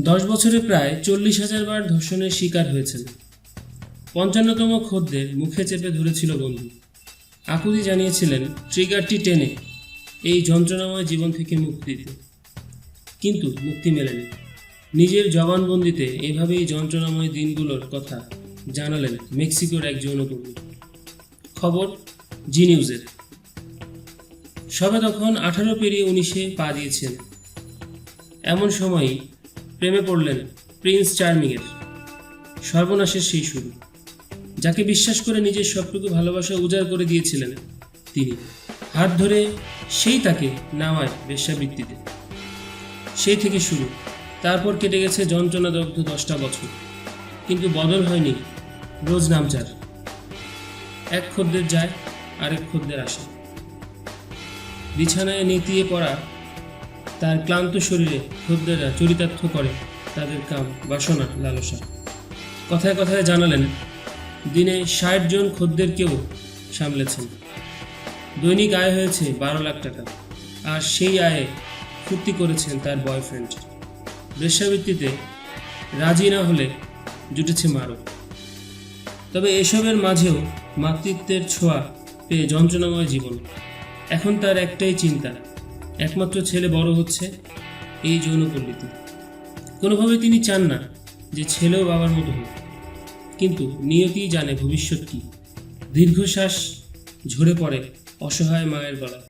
দশ বছরে প্রায় চল্লিশ হাজার বার ধর্ষণের শিকার হয়েছেন। পঞ্চান্নতম খদ্দের মুখে চেপে ধরেছিল বন্ধু আকুতি জানিয়েছিলেন, ট্রিগারটি টেনে এই যন্ত্রণাময় জীবন থেকে মুক্তি দিতে। কিন্তু মুক্তি মেলেনি। নিজের জবানবন্দিতে এভাবেই যন্ত্রণাময় দিনগুলোর কথা জানালেন মেক্সিকোর এক যৌনকর্মী। খবর, জি নিউজের। সবে তখন আঠারো পেরিয়ে উনিশে পা দিয়েছেন। এমন সময়ই প্রেমে পড়লেন প্রিন্স চার্মিংয়ের। সর্বনাশের সেই শুরু। যাকে বিশ্বাস করে নিজের সবটুকু ভালোবাসা উজাড় করে দিয়েছিলেন তিনি। হাত ধরে সেই তাকে নামায় বেশ্যাবৃত্তিতে। সেই থেকে শুরু। তারপর কেটে গেছে যন্ত্রণাদগ্ধ দশটা বছর। কিন্তু বদল হয়নি রোজ নামচার এক খদ্দের যায়, আরেক খদ্দের আসে। বিছানায় নেতিয়ে পড়া তার ক্লান্ত শরীরে খদ্দেররা চরিতার্থ করে তাদের কাম, বাসনা, লালসা। কথায় কথায় জানালেন, দিনে ষাট জন খদ্দেরকেও সামলেছেন। দৈনিক আয় হয়েছে বারো লাখ টাকা, আর সেই আয়ে ফুর্তি করেছেন তার বয়ফ্রেন্ড। বেশ্যাবৃত্তিতে রাজি না হলে জুটেছে মারো তবে এসবের মাঝেও মাতৃত্বের ছোঁয়া পেয়ে যন্ত্রণাময় জীবন। এখন তার একটাই চিন্তা একমাত্র ছেলে বড় হচ্ছে এই যৌনপল্লীতে কোনোভাবে তিনি চান না যে ছেলেও বাবার মতো হোক। কিন্তু নিয়তি জানে ভবিষ্যৎ কি। দীর্ঘশ্বাস ঝরে পড়ে অসহায় মায়ের গলায়।